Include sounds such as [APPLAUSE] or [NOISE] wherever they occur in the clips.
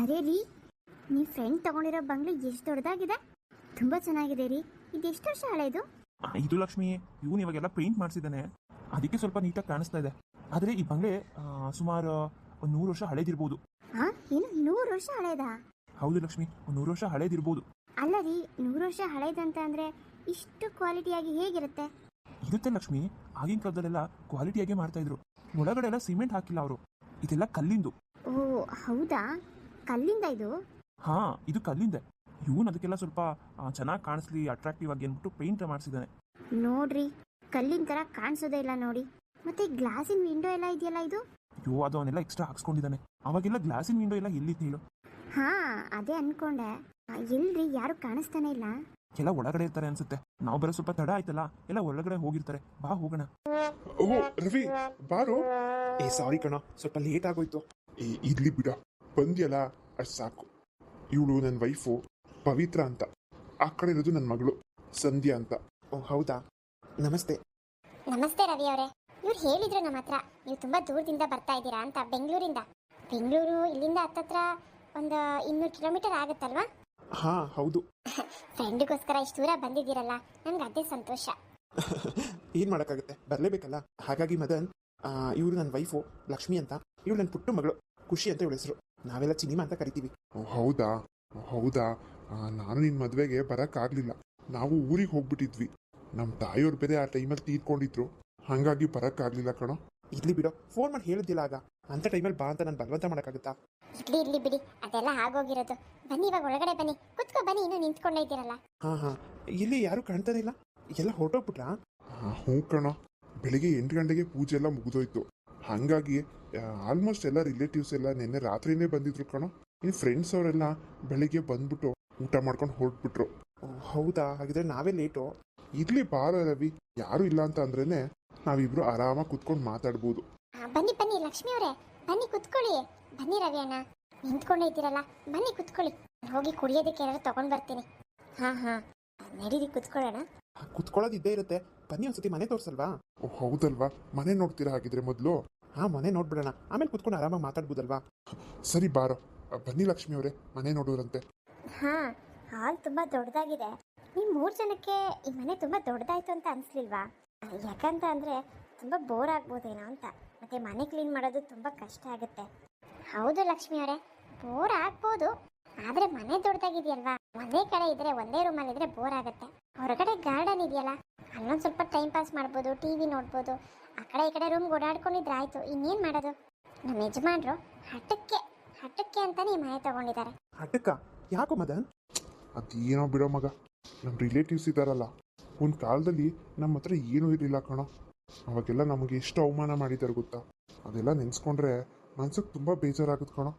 ಅರೆ ರೀ ನಿಮ್ಮ ಫ್ರೆಂಡ್ ತಗೊಂಡಿರೋ ಬಂಗ್ಲೆ ಎಷ್ಟು ದೊಡ್ಡದಾಗಿದೆ ತುಂಬಾ ಚೆನ್ನಾಗಿದೆ ರೀ. ಇದು ಎಷ್ಟು ವರ್ಷ ಹಳೆಯದು ಇದು? ಲಕ್ಷ್ಮಿ ಇವನು ಇವಾಗೆಲ್ಲ ಪೇಂಟ್ ಮಾಡಿಸಿದ್ದಾನೆ. ಅದಕ್ಕೆ ಸ್ವಲ್ಪ ನೀಟಾಗಿ ಕಾಣಿಸ್ತಾ ಇದೆ. ಆದರೆ ಈ ಬಂಗ್ಲೆ ಸುಮಾರು ಒಂದು ನೂರು ವರ್ಷ ಹಳೇದಿರ್ಬೋದು. ಹಾ ಏನು ನೂರು ವರ್ಷ ಹಳೇದಾ? ಹೌದು ಲಕ್ಷ್ಮಿ ಒಂದು ನೂರು ವರ್ಷ ಹಳೇದಿರ್ಬೋದು. ಅಲ್ಲ ರೀ ನೂರು ವರ್ಷ ಹಳೇದಂತ ಅಂದ್ರೆ ಇಷ್ಟು ಕ್ವಾಲಿಟಿಯಾಗಿ ಹೇಗಿರುತ್ತೆ? ಇರುತ್ತೆ ಲಕ್ಷ್ಮಿ ಆಗಿನ ಕಾಲದಲ್ಲೆಲ್ಲ ಕ್ವಾಲಿಟಿಯಾಗಿ ಮಾಡ್ತಾ ಇದ್ರು. ಒಳಗಡೆ ಎಲ್ಲ ಸಿಮೆಂಟ್ ಹಾಕಿಲ್ಲ ಅವರು. ಇದೆಲ್ಲ ಕಲ್ಲಿಂದು. ಓ ಹೌದಾ? ಕಲ್ಲಿಂದ ಇದು? ಹಾ ಇದು ಕಲ್ಲಿಂದ. ಇವನು ಅದಕ್ಕೆಲ್ಲ ಸ್ವಲ್ಪ ಚೆನ್ನಾಗಿ ಕಾಣಿಸ್ಲಿ ಅಟ್ರಾಕ್ಟಿವ್ ಆಗಿ ಅಂದ್ಬಿಟ್ಟು ಪೇಂಟ್ ಮಾಡಿಸಿದ್ದಾನೆ ನೋಡ್ರಿ ಕಲ್ಲಿನ ತರ ಕಾಣಿಸೋದೇ ಇಲ್ಲ ನೋಡಿ. ಮತ್ತೆ ಗ್ಲಾಸಿನ ವಿಂಡೋ ಎಲ್ಲ ಇದೆಯಲ್ಲ ಇದು? ಅಯ್ಯೋ ಅದು ಅವನೆಲ್ಲ ಎಕ್ಸ್ಟ್ರಾ ಹಾಕ್ಸ್ಕೊಂಡಿದ್ದಾನೆ ಅವಾಗೆಲ್ಲ ಗ್ಲಾಸಿನ ವಿಂಡೋ ಎಲ್ಲ ಎಲ್ಲಿತ್ತು ಹೇಳು. ಹಾ ಅದೇ ಅನ್ಕೊಂಡೆ. ಆ, ಎಲ್ರಿ ಯಾರು ಕಾಣಿಸ್ತಾನೆ ಇಲ್ಲ. ಎಲ್ಲ ಒಳಗಡೆ ಇರ್ತಾರೆ ಅನ್ಸುತ್ತೆ. ನಾವು ಬರೋ ಸ್ವಲ್ಪ ತಡ ಆಯ್ತಲ್ಲ ಎಲ್ಲ ಒಳಗಡೆ ಹೋಗಿರ್ತಾರೆ. ಬಾ ಹೋಗೋಣ. ಓ ರವಿ ಬಾರು. ಏ ಸಾರಿ ಕಣ ಸ್ವಲ್ಪ ಲೇಟ್ ಆಗೋಯ್ತು. ಏ ಇರ್ಲಿ ಬಿಡ. ಬಂದ್ಯಲ್ಲ ಅಷ್ಟು ಸಾಕು. ಇವಳು ನನ್ನ ವೈಫು ಪವಿತ್ರ ಅಂತ. ಆ ಕಡೆ ಇರೋದು ನನ್ನ ಮಗಳು ಸಂಧ್ಯಾ ಅಂತ. ಓ ಹೌದಾ? ನಮಸ್ತೆ. ನಮಸ್ತೆ ರವಿ ಅವರೇ. ಇವ್ರು ಹೇಳಿದ್ರು ನಮ್ಮ ಹತ್ರ ನೀವು ತುಂಬಾ ದೂರದಿಂದ ಬರ್ತಾ ಇದ್ದೀರಾ ಅಂತ ಬೆಂಗಳೂರಿಂದ. ಬೆಂಗಳೂರು ಇಲ್ಲಿಂದ ಹತ್ತತ್ರ ಒಂದು ಇನ್ನೂರು ಕಿಲೋಮೀಟರ್ ಆಗುತ್ತಲ್ವಾ? ಹಾ ಹೌದು. [LAUGHS] ಫ್ರೆಂಡ್ಗೋಸ್ಕರ ಇಷ್ಟು ದೂರ ಬಂದಿದ್ದೀರಲ್ಲ ನನ್ಗೆ ಅದೇ ಸಂತೋಷ. [LAUGHS] ಏನ್ ಮಾಡೋಕ್ಕಾಗುತ್ತೆ? ಬರಲೇಬೇಕಲ್ಲ? ಹಾಗಾಗಿ ಮದನ್ ಇವರು ನನ್ನ ವೈಫು ಲಕ್ಷ್ಮಿ ಅಂತ. ಇವಳು ನನ್ನ ಪುಟ್ಟ ಮಗಳು ಖುಷಿ ಅಂತ ಇವಳ ಹೆಸರು. ನಾವೆಲ್ಲ ಚಿನಿಮಾ ಅಂತ ಕರಿತೀವಿ. ಹೌದಾ? ಹೌದಾ? ನಾನು ನಿನ್ನ ಮದುವೆಗೆ ಬರೋಕ್ಕಾಗಲಿಲ್ಲ. ನಾವು ಊರಿಗೆ ಹೋಗ್ಬಿಟ್ಟಿದ್ವಿ. ನಮ್ಮ ತಾಯಿಯವ್ರು ಬೇರೆ ಆ ಟೈಮಲ್ಲಿ ತೀರ್ಕೊಂಡಿದ್ರು. ಹಾಗಾಗಿ ಬರೋಕ್ಕಾಗಲಿಲ್ಲ ಕಣೋ. ಇರ್ಲಿ ಬಿಡೋ. ಫೋನ್ ಮಾಡಿ ಹೇಳಿದ್ದಿಲ್ಲ ಆಗ. ಅಂತ ಟೈಮಲ್ಲಿ ಬಾ ಅಂತ ನಾನು ಬಲವಂತ ಮಾಡೋಕ್ಕಾಗುತ್ತಾ? ಇರ್ಲಿ ಇರ್ಲಿ ಬಿಡಿ. ಅದೆಲ್ಲ ಆಗೋಗಿರೋದು. ಬನ್ನಿ ಇವಾಗ ಒಳಗಡೆ ಬನ್ನಿ. ಕುತ್ಕೋ ಬನ್ನಿ. ಇನ್ನೂ ನಿಂತ್ಕೊಂಡೇ ಇದ್ದೀರಲ್ಲ. ಹಾ ಹಾ. ಇಲ್ಲಿ ಯಾರು ಕಾಣ್ತಾನೆ ಇಲ್ಲ. ಎಲ್ಲ ಹೊರಟೋಗ್ಬಿಟ್ರಾ? ಹ್ಞೂ ಕಣೋ. ಬೆಳಿಗ್ಗೆ ಎಂಟು ಗಂಟೆಗೆ ಪೂಜೆ ಎಲ್ಲ ಮುಗಿದೋಯ್ತು. ಹಾಗಾಗಿ ಆಲ್ಮೋಸ್ಟ್ ಎಲ್ಲ ರಿಲೇಟಿವ್ಸ್ ಎಲ್ಲ ನಿನ್ನೆ ರಾತ್ರಿನೇ ಬಂದಿದ್ರು ಕಣೋ. ಇನ್ನು ಫ್ರೆಂಡ್ಸ್ ಅವರೆಲ್ಲ ಬೆಳಿಗ್ಗೆ ಬಂದ್ಬಿಟ್ಟು ಊಟ ಮಾಡ್ಕೊಂಡು ಹೊರಟ್ಬಿಟ್ರು. ಓ, ಹೌದಾ? ಹಾಗಿದ್ರೆ ನಾವೇ ಲೇಟು ಇರ್ಲಿ ಬಾರೋ ರವಿ. ಯಾರು ಇಲ್ಲ ಅಂತ ಅಂದ್ರೇನೆ ನಾವಿಬ್ರು ಆರಾಮಾಗಿ ಕುತ್ಕೊಂಡು ಮಾತಾಡ್ಬೋದು. ಬನ್ನಿ ಬನ್ನಿ ಲಕ್ಷ್ಮಿ ಅವರೇ. ಬನ್ನಿ ಕುತ್ಕೊಳ್ಳಿ. ಬನ್ನಿ ರವಿ ಅಣ್ಣ. ನಿಂತ್ಕೊಂಡೇ ಇದ್ದೀರಲ್ಲ ಬನ್ನಿ ಕುತ್ಕೊಳ್ಳಿ. ಹೋಗಿ ಕುಡಿಯೋದಕ್ಕೆ ಏನಾದ್ರು ತಗೊಂಡ್ ಬರ್ತೀನಿ. ಹಾ ಹಾ. ನಡೀರಿ ಕುತ್ಕೊಳ್ಳೋಣ. ಕುತ್ಕೊಳ್ಳೋದು ಇದ್ದೇ ಇರುತ್ತೆ. ಬನ್ನಿ ಒಂದ್ಸತಿ ಮನೆ ತೋರ್ಸಲ್ವಾ? ಓ ಹೌದಲ್ವಾ? ಮನೆ ನೋಡ್ತೀರಾ ಹಾಗಿದ್ರೆ ಮೊದಲು? ಹಾ ಮನೆ ನೋಡ್ಬಿಡೋಣ. ಆಮೇಲೆ ಕುತ್ಕೊಂಡು ಆರಾಮಾಗಿ ಮಾತಾಡ್ಬೋದಲ್ವಾ? ಸರಿ ಬಾರೋ. ಬನ್ನಿ ಲಕ್ಷ್ಮಿ ಅವರೇ, ಮನೆ ನೋಡೋರಂತೆ. ಹಾಂ, ಹಾಲ್ ತುಂಬಾ ದೊಡ್ಡದಾಗಿದೆ ನೀವು ಮೂರು ಜನಕ್ಕೆ ಈ ಮನೆ ತುಂಬಾ ದೊಡ್ಡದಾಯ್ತು ಅಂತ ಅನ್ಸ್ಲಿಲ್ವಾ? ಯಾಕಂತ ಅಂದ್ರೆ ತುಂಬಾ ಬೋರ್ ಆಗ್ಬೋದೇನೋ ಅಂತ. ಮತ್ತೆ ಮನೆ ಕ್ಲೀನ್ ಮಾಡೋದು ತುಂಬಾ ಕಷ್ಟ ಆಗುತ್ತೆ. ಹೌದು ಲಕ್ಷ್ಮಿ ಅವರೇ, ಬೋರ್ ಆಗ್ಬೋದು. ಆದ್ರೆ ಮನೆ ದೊಡ್ಡದಾಗಿದೆಯಲ್ವಾ ಒಂದೇ ಕಡೆ ಇದ್ರೆ ಒಂದೇ ರೂಮಲ್ಲಿ ಇದ್ರೆ ಬೋರ್ ಆಗುತ್ತೆ. ಹೊರಗಡೆ ಗಾರ್ಡನ್ ಇದೆಯಲ್ಲ ಅಲ್ಲೊಂದು ಸ್ವಲ್ಪ ಟೈಮ್ ಪಾಸ್ ಮಾಡ್ಬೋದು ಟಿವಿ ನೋಡ್ಬೋದು. ಆ ಕಡೆ ಈ ಕಡೆ ರೂಮ್ ಓಡಾಡ್ಕೊಂಡಿದ್ರೆ ಆಯ್ತು ಇನ್ನೇನ್ ಮಾಡೋದು? ನಮ್ಮ ಯಜಮಾನ್ರು ಹಠಕ್ಕೆ ಹಠಕ್ಕೆ ಅಂತಾನೆ ಈ ಮನೆ ತಗೊಂಡಿದ್ದಾರೆ. ಹಠಕ್ಕ? ಯಾಕೋ ಮದನ್? ಅದೇನೋ ಬಿಡೋ ಮಗ ನಮ್ಮ ರಿಲೇಟಿವ್ಸ್ ಇದ್ದಾರಲ್ಲ ಒಂದು ಕಾಲದಲ್ಲಿ ನಮ್ಮ ಹತ್ರ ಏನೂ ಇರಲಿಲ್ಲ ಕಣೋ. ಅವಾಗೆಲ್ಲ ನಮಗೆ ಎಷ್ಟು ಅವಮಾನ ಮಾಡಿದ್ದಾರೆ ಗೊತ್ತಾ? ಅದೆಲ್ಲ ನೆನೆಸ್ಕೊಂಡ್ರೆ ಮನ್ಸಿಗೆ ತುಂಬ ಬೇಜಾರಾಗುತ್ತೆ ಕಣೋ.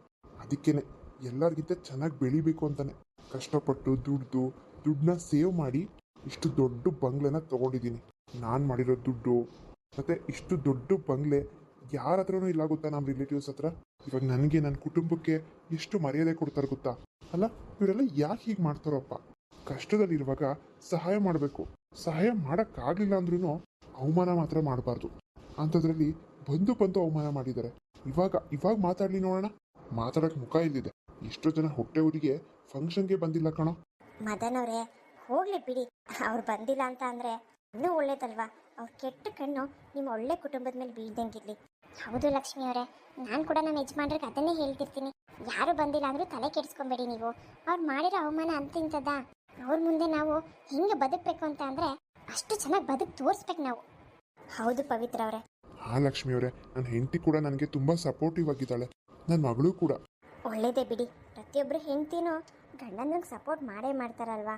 ಅದಕ್ಕೇನೆ ಎಲ್ಲರಿಗಿಂತ ಚೆನ್ನಾಗಿ ಬೆಳಿಬೇಕು ಅಂತಾನೆ. ಕಷ್ಟಪಟ್ಟು ದುಡ್ದು, ದುಡ್ಡನ್ನ ಸೇವ್ ಮಾಡಿ ಇಷ್ಟು ದೊಡ್ಡ ಬಂಗ್ಲೆನ ತೊಗೊಂಡಿದ್ದೀನಿ. ನಾನು ಮಾಡಿರೋ ದುಡ್ಡು. ಮತ್ತು ಇಷ್ಟು ದೊಡ್ಡ ಬಂಗ್ಲೆ ಯಾರ ಹತ್ರನೂ ಇಲ್ಲ ಗೊತ್ತಾ ನಮ್ಮ ರಿಲೇಟಿವ್ಸ್ ಹತ್ರ? ಇವಾಗ ನನಗೆ ನನ್ನ ಕುಟುಂಬಕ್ಕೆ ಎಷ್ಟು ಮರ್ಯಾದೆ ಕೊಡ್ತಾರೆ ಗೊತ್ತಾ? ಅಲ್ಲ, ಇವರೆಲ್ಲ ಯಾಕೆ ಹೀಗೆ ಮಾಡ್ತಾರಪ್ಪ? ಕಷ್ಟದಲ್ಲಿರುವಾಗ ಸಹಾಯ ಮಾಡಬೇಕು. ಸಹಾಯ ಮಾಡೋಕ್ಕಾಗಲಿಲ್ಲ ಅಂದ್ರೂ ಅವಮಾನ ಮಾತ್ರ ಮಾಡಬಾರ್ದು. ಅಂಥದ್ರಲ್ಲಿ ಬಂದು ಬಂದು ಅವಮಾನ ಮಾಡಿದ್ದಾರೆ. ಇವಾಗ ಇವಾಗ ಮಾತಾಡಲಿ ನೋಡೋಣ. ಮಾತಾಡೋಕೆ ಮುಖ ಇಲ್ಲಿದೆ ಎಷ್ಟೋ ಜನ ಹೊಟ್ಟೆ ಊರಿಗೆ ಫಂಕ್ಷನ್ಗೆ ಬಂದಿಲ್ಲ ಕಣೋ. ಮದನ್ ಅವರೇ ಹೋಗ್ಲಿ ಬಿಡಿ. ಅವ್ರು ಬಂದಿಲ್ಲ ಅಂತ ಅಂದ್ರೆ ಇನ್ನೂ ಒಳ್ಳೇದಲ್ವಾ? ಅವ್ರ ಕೆಟ್ಟ ಕಣ್ಣು ನಿಮ್ಮ ಒಳ್ಳೆ ಕುಟುಂಬದ ಮೇಲೆ ಬೀಳ್ದಂಗಿರ್ಲಿ. ಹೌದು ಲಕ್ಷ್ಮಿ ಅವರೇ ನಾನು ಕೂಡ ನಮ್ಮ ಯಜಮಾನ್ರಿಗೆ ಅದನ್ನೇ ಹೇಳ್ತಿರ್ತೀನಿ. ಯಾರು ಬಂದಿಲ್ಲ ಅಂದ್ರೂ ತಲೆ ಕೆಡಿಸ್ಕೊಂಬೇಡಿ ನೀವು. ಅವ್ರು ಮಾಡಿರೋ ಅವಮಾನ ಅಂತ ಇಂಥದ್ದ ಅವ್ರ ಮುಂದೆ ನಾವು ಹೆಂಗೆ ಬದುಕಬೇಕು ಅಂತ ಅಂದ್ರೆ ಅಷ್ಟು ಚೆನ್ನಾಗಿ ಬದುಕ್ ತೋರಿಸ್ಬೇಕು ನಾವು. ಹೌದು ಪವಿತ್ರ ಅವರೇ. ಹಾ ಲಕ್ಷ್ಮಿ ಅವರೇ ನನ್ನ ಹೆಂಡತಿ ಕೂಡ ನನಗೆ ತುಂಬಾ ಸಪೋರ್ಟಿವ್ ಆಗಿದ್ದಾಳೆ. ನನ್ನ ಮಗಳು ಕೂಡ. ಒಳ್ಳೇದೇ ಬಿಡಿ. ಪ್ರತಿಯೊಬ್ಬರು ಹೆಂಡ್ತಿನೂ ಗಂಡನಿಗೆ ಸಪೋರ್ಟ್ ಮಾಡೇ ಮಾಡ್ತಾರಲ್ವಾ?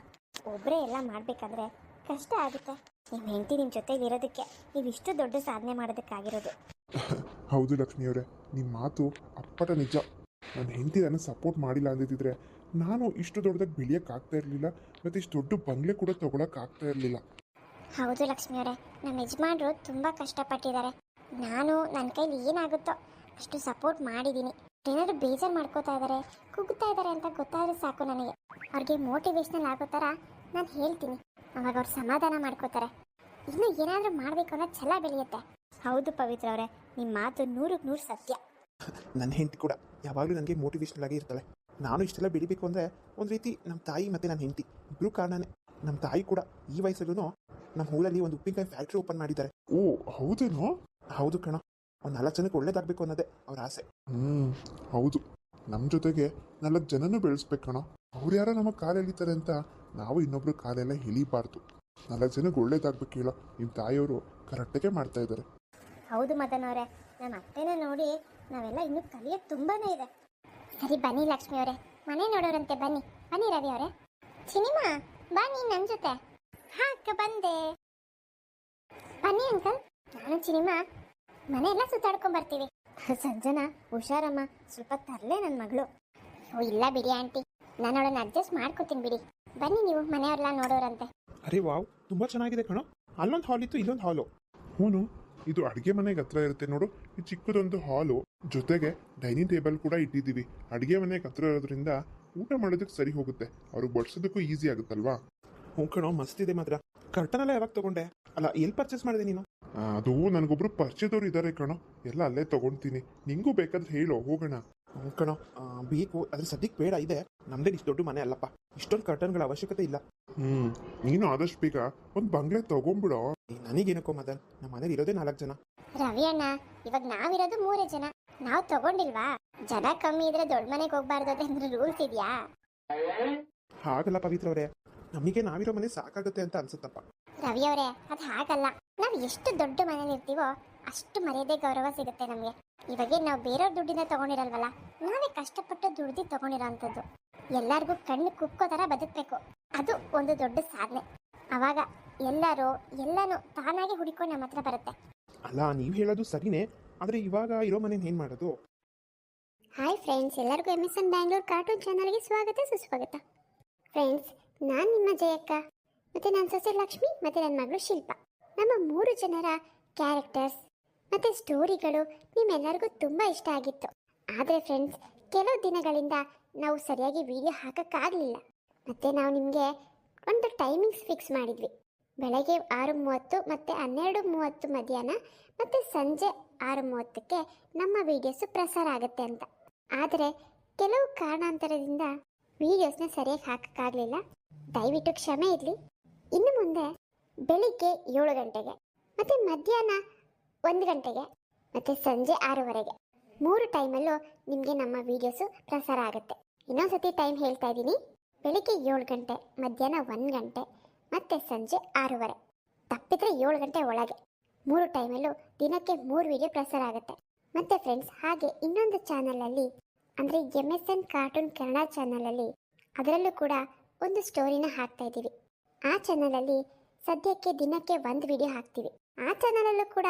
ಒಬ್ಬರೇ ಎಲ್ಲ ಮಾಡಬೇಕಾದ್ರೆ ಕಷ್ಟ ಆಗುತ್ತೆ. ನಿಮ್ಮ ಹೆಂಡತಿ ನಿಮ್ಮ ಜೊತೆಗೆ ಇರೋದಕ್ಕೆ ನೀವು ಇಷ್ಟು ದೊಡ್ಡ ಸಾಧನೆ ಮಾಡೋದಕ್ಕಾಗಿರೋದು. ಹೌದು ಲಕ್ಷ್ಮಿ ಅವರೇ ನಿಮ್ಮ ಮಾತು ಅಪ್ಪಟ ನಿಜ. ನನ್ನ ಹೆಂಡತಿ ನನ್ನ ಸಪೋರ್ಟ್ ಮಾಡಿಲ್ಲ ಅಂದಿದ್ದಿದ್ರೆ ನಾನು ಇಷ್ಟು ದೊಡ್ಡದಾಗಿ ಬೆಳೆಯೋಕ್ಕಾಗ್ತಾ ಇರಲಿಲ್ಲ ಮತ್ತು ಇಷ್ಟು ದೊಡ್ಡ ಬಂಗ್ಲೆ ಕೂಡ ತೊಗೊಳಕ್ಕಾಗ್ತಾ ಇರಲಿಲ್ಲ. ಹೌದು ಲಕ್ಷ್ಮಿ ಅವರೇ ನಮ್ಮ ಯಜಮಾನರು ತುಂಬ ಕಷ್ಟಪಟ್ಟಿದ್ದಾರೆ. ನಾನು ನನ್ನ ಕೈಲಿ ಏನಾಗುತ್ತೋ ಅಷ್ಟು ಸಪೋರ್ಟ್ ಮಾಡಿದ್ದೀನಿ ಏನಾದ್ರು ಬೇಜಾರು ಮಾಡ್ಕೋತಾ ಇದ್ದಾರೆ ಕುಗ್ತಾ ಇದ್ದಾರೆ ಅಂತ ಗೊತ್ತಾದ್ರೆ ಸಾಕು ನನಗೆ. ಅವ್ರಿಗೆ ಮೋಟಿವೇಶ್ನಲ್ ಆಗೋ ಥರ ನಾನು ಹೇಳ್ತೀನಿ. ಅವಾಗ ಅವ್ರು ಸಮಾಧಾನ ಮಾಡ್ಕೋತಾರೆ. ಇನ್ನು ಏನಾದರೂ ಮಾಡಬೇಕು ಅನ್ನೋ ಛಲ ಬೆಳೆಯುತ್ತೆ. ಹೌದು ಪವಿತ್ರ ಅವರೇ ನಿಮ್ಮ ಮಾತು ನೂರಕ್ಕೆ ನೂರು ಸತ್ಯ. [LAUGHS] ನನ್ನ ಹೆಂಡತಿ ಕೂಡ ಯಾವಾಗಲೂ ನನಗೆ ಮೋಟಿವೇಶನಲ್ ಆಗಿ ಇರ್ತಾಳೆ. ನಾನು ಇಷ್ಟೆಲ್ಲ ಬೆಳಿಬೇಕು ಅಂದರೆ ಒಂದು ರೀತಿ ನಮ್ಮ ತಾಯಿ ಮತ್ತು ನನ್ನ ಹೆಂಡತಿ. ಇಬ್ಬರು ಕಾರಣನೇ. ನಮ್ಮ ತಾಯಿ ಕೂಡ ಈ ವಯಸ್ಸಲ್ಲೂ ನಮ್ಮ ಊರಲ್ಲಿ ಒಂದು ಉಪ್ಪಿನಕಾಯಿ ಫ್ಯಾಕ್ಟ್ರಿ ಓಪನ್ ಮಾಡಿದ್ದಾರೆ. ಓ ಹೌದೇನೋ? ಹೌದು ಕಣ. ಒಂದು ನಾಲ್ಕು ಜನಕ್ಕೆ ಒಳ್ಳೇದಾಗಬೇಕು ಅನ್ನೋದೇ ಅವ್ರ ಆಸೆ. ಹ್ಮ್ ಹೌದು. ನಮ್ಮ ಜೊತೆಗೆ ನಾಲ್ಕು ಜನನೂ ಬೆಳೆಸ್ಬೇಕಣ ಅವ್ರು ಯಾರೋ ನಮ್ಮ ಕಾಲು ಎಳಿತಾರೆ ಅಂತ ನಾವು ಇನ್ನೊಬ್ರು ಕಾಲೆಲ್ಲ ಎಳಿಬಾರ್ದು. ನಾಲ್ಕು ಜನಕ್ಕೆ ಒಳ್ಳೇದಾಗಬೇಕು ಹೇಳೋ ನಿಮ್ಮ ತಾಯಿಯವರು ಕರೆಕ್ಟಾಗೆ ಮಾಡ್ತಾ ಇದ್ದಾರೆ. ಹೌದು ಮದನ್ ಅವರೇ ನಮ್ಮ ಅತ್ತೆನ ನೋಡಿ ನಾವೆಲ್ಲ ಇನ್ನೂ ಕಲಿಯೋದು ತುಂಬಾನೇ ಇದೆ. ಸರಿ ಬನ್ನಿ ಲಕ್ಷ್ಮಿ ಅವರೇ. ಮನೆ ನೋಡೋರಂತೆ ಬನ್ನಿ. ಬನ್ನಿ ರವಿ ಅವರೇ. ಸಿನಿಮಾ ಬನ್ನಿ ನೀನ್ ನನ್ನ ಜೊತೆ. ಹಾ ಅಕ್ಕ ಬಂದೆ. ಬನ್ನಿ ಅಂಕಲ್. ನಾನು ಸಿನಿಮಾ ಮನೆ ಎಲ್ಲ ಸುತ್ತಾಡ್ಕೊಂಡ್ ಬರ್ತೀವಿ. ಸಂಜನಾ ಹುಷಾರಮ್ಮ ಸ್ವಲ್ಪ ತರಲೆ ನನ್ನ ಮಗಳು. ಓ ಇಲ್ಲ ಬಿಡಿ ಆಂಟಿ. ನಾನು ಅವಳನ್ನ ಅಡ್ಜಸ್ಟ್ ಮಾಡ್ಕೋತೀನಿ ಬಿಡಿ. ಬನ್ನಿ ನೀವು ಮನೆಯವ್ರೆಲ್ಲ ನೋಡೋರಂತೆ. ಅರೆ ವಾವ್. ತುಂಬಾ ಚೆನ್ನಾಗಿದೆ ಕಣೋ. ಅಲ್ಲೊಂದು ಹಾಲ್ ಇತ್ತು ಇಲ್ಲೊಂದು ಹಾಲು ಹೂನು ಇದು ಅಡುಗೆ ಮನೆಗೆ ಹತ್ರ ಇರುತ್ತೆ ನೋಡು. ಈ ಚಿಕ್ಕದೊಂದು ಹಾಲು ಜೊತೆಗೆ ಡೈನಿಂಗ್ ಟೇಬಲ್ ಕೂಡ ಇಟ್ಟಿದ್ದೀವಿ. ಅಡುಗೆ ಮನೆಗೆ ಹತ್ರ ಇರೋದ್ರಿಂದ ಊಟ ಮಾಡೋದಕ್ಕೆ ಸರಿ ಹೋಗುತ್ತೆ. ಅವ್ರಿಗೆ ಬಡ್ಸೋದಕ್ಕೂ ಈಸಿ ಆಗುತ್ತಲ್ವಾ? ಹ್ಞೂ ಕಣೋ ಮಸ್ತ್ ಇದೆ ಮಾತ್ರ. ಕರ್ಟನ್ ಎಲ್ಲ ಯಾವಾಗ ತಗೊಂಡೆ? ಅಲ್ಲ ಎಲ್ಲಿ ಪರ್ಚೇಸ್ ಮಾಡಿದೆ ನೀನು? ಅದು ನನಗೊಬ್ರು ಪರಿಚಯದವ್ರು ಇದ್ದಾರೆ ಕಣೋ. ಎಲ್ಲ ಅಲ್ಲೇ ತಗೊಂತೀನಿ. ನಿಂಗೂ ಬೇಕಾದ್ರೆ ಹೇಳೋ ಹೋಗೋಣ. ಕಣ ಬೇಕು. ಅದ್ರ ಸದ್ಯಕ್ಕೆ ಬೇಡ ಇದೆ. ನಮ್ದೇ ಇಷ್ಟು ದೊಡ್ಡ ಮನೆ ಅಲ್ಲಪ್ಪ. ಇಷ್ಟೊಂದು ಕರ್ಟನ್ಗಳ ಅವಶ್ಯಕತೆ ಇಲ್ಲ. ಹ್ಮ್ ನೀನು ಆದಷ್ಟು ಬೇಗ ಒಂದು ಬಂಗ್ಲೆ ತಗೊಂಬಿಡೋ. ನನಗೇನಕ್ಕೋ ಮದನ್? ನಮ್ಮ ಮನೇಲಿ ಇರೋದೇ ನಾಲ್ಕು ಜನ. ರವಿ ಅಣ್ಣ ಇವಾಗ ನಾವಿರೋದು ಮೂರೇ ಜನ. ನಾವು ತಗೊಂಡಿಲ್ವಾ? ಜನ ಕಮ್ಮಿ ಇದ್ರೆ ದೊಡ್ಡ ಮನೆಗೆ ಹೋಗ್ಬಾರ್ದು ಅಂದ್ರೆ ರೂಲ್ಸ್ ಇದೆಯಾ? ಹಾಗಲ್ಲ ಪವಿತ್ರ ಅವರೇ ನಮಗೆ ನಾವಿರೋ ಮನೆ ಸಾಕಾಗುತ್ತೆ ಅಂತ ಅನ್ಸುತ್ತಪ್ಪ. ರವಿ ಅವರೇ ಅದು ಹಾಗಲ್ಲ. ನಾವು ಎಷ್ಟು ದೊಡ್ಡ ಮನೇಲಿ ಇರ್ತೀವೋ ಅಷ್ಟು ಮರ್ಯಾದೆ ಗೌರವ ಸಿಗುತ್ತೆ ನಮಗೆ. ಇವಾಗ ನಾವು ಬೇರೆಯವ್ರ ದುಡ್ಡಿಂದ ತಗೊಂಡಿರಲ್ವಲ್ಲ ನಾವೇ ಕಷ್ಟಪಟ್ಟು ದುಡ್ದು ತಗೊಂಡಿರೋಂಥದ್ದು. ಎಲ್ಲರಿಗೂ ಕಣ್ಣು ಕುಕ್ಕೋ ಥರ ಬದುಕಬೇಕು. ಅದು ಒಂದು ದೊಡ್ಡ ಸಾಧನೆ. ಅವಾಗ ಎಲ್ಲರೂ ಎಲ್ಲನೂ ತಾನಾಗಿ ಹುಡುಕೊಂಡು ನಮ್ಮ ಹತ್ರ ಬರುತ್ತೆ. ಅಲ್ಲ ನೀವು ಹೇಳೋದು ಸರಿನೇ ಆದರೆ ಇವಾಗ ಇರೋ ಮನೇನ ಏನು ಮಾಡೋದು? ಹಾಯ್ ಫ್ರೆಂಡ್ಸ್ ಎಲ್ಲರಿಗೂ M S N Bangalore cartoon ಚಾನಲ್ಗೆ ಸ್ವಾಗತ ಸುಸ್ವಾಗತ. ಫ್ರೆಂಡ್ಸ್ ನಾನು ನಿಮ್ಮ ಜಯಕ್ಕ ಮತ್ತು ನನ್ನ ಸೊಸೆ ಲಕ್ಷ್ಮಿ ಮತ್ತು ನನ್ನ ಮಗಳು ಶಿಲ್ಪ. ನಮ್ಮ ಮೂರು ಜನರ ಕ್ಯಾರೆಕ್ಟರ್ಸ್ ಮತ್ತು ಸ್ಟೋರಿಗಳು ನಿಮ್ಮೆಲ್ಲರಿಗೂ ತುಂಬ ಇಷ್ಟ ಆಗಿತ್ತು. ಆದರೆ ಫ್ರೆಂಡ್ಸ್ ಕೆಲವು ದಿನಗಳಿಂದ ನಾವು ಸರಿಯಾಗಿ ವಿಡಿಯೋ ಹಾಕೋಕ್ಕಾಗಲಿಲ್ಲ. ಮತ್ತು ನಾವು ನಿಮಗೆ ಒಂದು ಟೈಮಿಂಗ್ಸ್ ಫಿಕ್ಸ್ ಮಾಡಿದ್ವಿ. ಬೆಳಗ್ಗೆ ಆರು ಮೂವತ್ತು ಮತ್ತು ಹನ್ನೆರಡು ಮೂವತ್ತು ಮಧ್ಯಾಹ್ನ ಮತ್ತು ಸಂಜೆ ಆರು ಮೂವತ್ತಕ್ಕೆ ನಮ್ಮ ವಿಡಿಯೋಸು ಪ್ರಸಾರ ಆಗುತ್ತೆ ಅಂತ. ಆದರೆ ಕೆಲವು ಕಾರಣಾಂತರದಿಂದ ವೀಡಿಯೋಸ್ನ ಸರಿಯಾಗಿ ಹಾಕೋಕ್ಕಾಗಲಿಲ್ಲ. ದಯವಿಟ್ಟು ಕ್ಷಮೆ ಇರಲಿ. ಇನ್ನು ಮುಂದೆ ಬೆಳಿಗ್ಗೆ ಏಳು ಗಂಟೆಗೆ, ಮತ್ತು ಮಧ್ಯಾಹ್ನ ಒಂದು ಗಂಟೆಗೆ, ಮತ್ತು ಸಂಜೆ ಆರೂವರೆಗೆ. ಮೂರು ಟೈಮಲ್ಲೂ ನಿಮಗೆ ನಮ್ಮ ವೀಡಿಯೋಸು ಪ್ರಸಾರ ಆಗುತ್ತೆ. ಇನ್ನೊಂದ್ಸತಿ ಟೈಮ್ ಹೇಳ್ತಾ ಇದ್ದೀನಿ. ಬೆಳಿಗ್ಗೆ ಏಳು ಗಂಟೆ, ಮಧ್ಯಾಹ್ನ ಒಂದು ಗಂಟೆ, ಮತ್ತು ಸಂಜೆ ಆರೂವರೆ. ತಪ್ಪಿದ್ರೆ ಏಳು ಗಂಟೆ ಒಳಗೆ. ಮೂರು ಟೈಮಲ್ಲೂ ದಿನಕ್ಕೆ ಮೂರು ವಿಡಿಯೋ ಪ್ರಸಾರ ಆಗುತ್ತೆ. ಮತ್ತೆ ಫ್ರೆಂಡ್ಸ್ ಹಾಗೆ ಇನ್ನೊಂದು ಚಾನಲಲ್ಲಿ ಅಂದರೆ M S N cartoon Kannada ಚಾನಲಲ್ಲಿ ಅದರಲ್ಲೂ ಕೂಡ ಒಂದು ಸ್ಟೋರಿನ ಹಾಕ್ತಾ ಇದ್ದೀವಿ. ಆ ಚಾನಲಲ್ಲಿ ಸದ್ಯಕ್ಕೆ ದಿನಕ್ಕೆ ಒಂದು ವಿಡಿಯೋ ಹಾಕ್ತೀವಿ. ಆ ಚಾನಲಲ್ಲೂ ಕೂಡ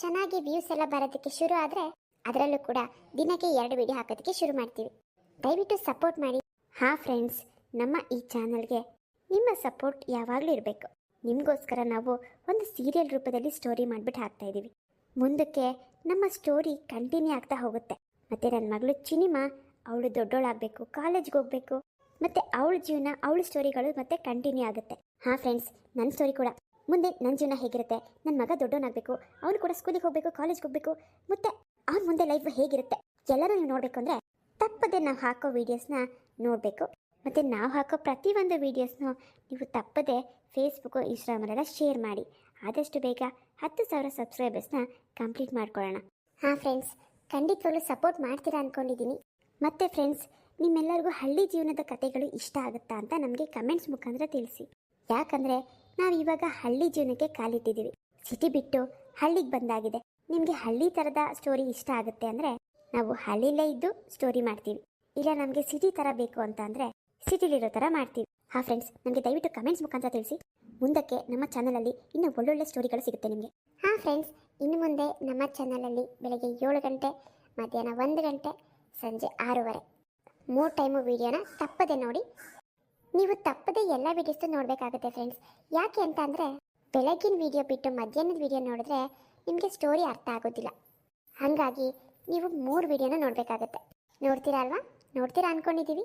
ಚೆನ್ನಾಗಿ ವ್ಯೂಸ್ ಎಲ್ಲ ಬರೋದಕ್ಕೆ ಶುರು ಆದರೆ ಅದರಲ್ಲೂ ಕೂಡ ದಿನಕ್ಕೆ ಎರಡು ವಿಡಿಯೋ ಹಾಕೋದಕ್ಕೆ ಶುರು ಮಾಡ್ತೀವಿ. ದಯವಿಟ್ಟು ಸಪೋರ್ಟ್ ಮಾಡಿ. ಹಾಂ ಫ್ರೆಂಡ್ಸ್ ನಮ್ಮ ಈ ಚಾನಲ್ಗೆ ನಿಮ್ಮ ಸಪೋರ್ಟ್ ಯಾವಾಗಲೂ ಇರಬೇಕು. ನಿಮಗೋಸ್ಕರ ನಾವು ಒಂದು ಸೀರಿಯಲ್ ರೂಪದಲ್ಲಿ ಸ್ಟೋರಿ ಮಾಡಿಬಿಟ್ಟು ಹಾಕ್ತಾ ಇದ್ದೀವಿ ಮುಂದಕ್ಕೆ ನಮ್ಮ ಸ್ಟೋರಿ ಕಂಟಿನ್ಯೂ ಆಗ್ತಾ ಹೋಗುತ್ತೆ. ಮತ್ತು ನನ್ನ ಮಗಳು ಚಿನಿಮಾ, ಅವಳು ದೊಡ್ಡೋಳಾಗಬೇಕು ಕಾಲೇಜ್ಗೆ ಹೋಗಬೇಕು, ಮತ್ತು ಅವಳ ಜೀವನ, ಅವಳ ಸ್ಟೋರಿಗಳು ಮತ್ತೆ ಕಂಟಿನ್ಯೂ ಆಗುತ್ತೆ. ಹಾಂ ಫ್ರೆಂಡ್ಸ್ ನನ್ನ ಸ್ಟೋರಿ ಕೂಡ. ಮುಂದೆ ನನ್ನ ಜೀವನ ಹೇಗಿರುತ್ತೆ ನನ್ನ ಮಗ ದೊಡ್ಡವನಾಗಬೇಕು, ಅವನು ಕೂಡ ಸ್ಕೂಲಿಗೆ ಹೋಗಬೇಕು ಕಾಲೇಜ್ಗೆ ಹೋಗಬೇಕು, ಮತ್ತು ಅವ್ನ ಮುಂದೆ ಲೈಫ್ ಹೇಗಿರುತ್ತೆ, ಎಲ್ಲರೂ ನೀವು ನೋಡಬೇಕು ಅಂದರೆ ತಪ್ಪದೇ ನಾವು ಹಾಕೋ ವೀಡಿಯೋಸ್ನ ನೋಡಬೇಕು. ಮತ್ತು ನಾವು ಹಾಕೋ ಪ್ರತಿಯೊಂದು ವೀಡಿಯೋಸ್ನೂ ನೀವು ತಪ್ಪದೆ ಫೇಸ್ಬುಕ್ಕು ಇನ್ಸ್ಟಾಗ್ರಾಮಲ್ಲೆಲ್ಲ ಶೇರ್ ಮಾಡಿ. ಆದಷ್ಟು ಬೇಗ ಹತ್ತು ಸಾವಿರ ಸಬ್ಸ್ಕ್ರೈಬರ್ಸ್ನ ಕಂಪ್ಲೀಟ್ ಮಾಡ್ಕೊಳ್ಳೋಣ. ಹಾಂ ಫ್ರೆಂಡ್ಸ್ ಖಂಡಿತವಾಗ್ಲೂ ಸಪೋರ್ಟ್ ಮಾಡ್ತೀರಾ ಅಂದ್ಕೊಂಡಿದ್ದೀನಿ ಮತ್ತು ಫ್ರೆಂಡ್ಸ್ ನಿಮ್ಮೆಲ್ಲರಿಗೂ ಹಳ್ಳಿ ಜೀವನದ ಕಥೆಗಳು ಇಷ್ಟ ಆಗುತ್ತಾ ಅಂತ ನಮಗೆ ಕಮೆಂಟ್ಸ್ ಮುಖಾಂತರ ತಿಳಿಸಿ. ಯಾಕಂದರೆ ನಾವು ಇವಾಗ ಹಳ್ಳಿ ಜೀವನಕ್ಕೆ ಕಾಲಿಟ್ಟಿದ್ದೀವಿ ಸಿಟಿ ಬಿಟ್ಟು ಹಳ್ಳಿಗೆ ಬಂದಾಗಿದೆ. ನಿಮಗೆ ಹಳ್ಳಿ ಥರದ ಸ್ಟೋರಿ ಇಷ್ಟ ಆಗುತ್ತೆ ಅಂದರೆ ನಾವು ಹಳ್ಳಿಲೇ ಇದ್ದು ಸ್ಟೋರಿ ಮಾಡ್ತೀವಿ. ಇಲ್ಲ ನಮಗೆ ಸಿಟಿ ಥರ ಬೇಕು ಅಂತ ಅಂದರೆ ಸಿಟಿಲಿರೋ ಥರ ಮಾಡ್ತೀವಿ. ಹಾಂ ಫ್ರೆಂಡ್ಸ್ ನಮಗೆ ದಯವಿಟ್ಟು ಕಮೆಂಟ್ಸ್ ಮುಖಾಂತರ ತಿಳಿಸಿ. ಮುಂದಕ್ಕೆ ನಮ್ಮ ಚಾನಲಲ್ಲಿ ಇನ್ನೂ ಒಳ್ಳೊಳ್ಳೆ ಸ್ಟೋರಿಗಳು ಸಿಗುತ್ತೆ ನಿಮಗೆ. ಹಾಂ ಫ್ರೆಂಡ್ಸ್ ಇನ್ನು ಮುಂದೆ ನಮ್ಮ ಚಾನಲಲ್ಲಿ ಬೆಳಗ್ಗೆ ಏಳು ಗಂಟೆ, ಮಧ್ಯಾಹ್ನ ಒಂದು ಗಂಟೆ, ಸಂಜೆ ಆರೂವರೆ. ಮೂರು ಟೈಮು ವೀಡಿಯೋನ ತಪ್ಪದೆ ನೋಡಿ ನೀವು ತಪ್ಪದೆ ಎಲ್ಲ ವಿಡಿಯೋಸ್ ನೋಡಬೇಕಾಗುತ್ತೆ ಫ್ರೆಂಡ್ಸ್ ಯಾಕೆ ಅಂತ ಅಂದರೆ, ಬೆಳಗಿನ ವಿಡಿಯೋ ಬಿಟ್ಟು ಮಧ್ಯಾಹ್ನದ ವಿಡಿಯೋ ನೋಡಿದ್ರೆ ನಿಮಗೆ ಸ್ಟೋರಿ ಅರ್ಥ ಆಗೋದಿಲ್ಲ. ಹಾಗಾಗಿ ನೀವು ಮೂರು ವಿಡಿಯೋನ ನೋಡಬೇಕಾಗತ್ತೆ. ನೋಡ್ತೀರಾ ಅಲ್ವಾ? ನೋಡ್ತೀರಾ ಅಂದ್ಕೊಂಡಿದ್ದೀವಿ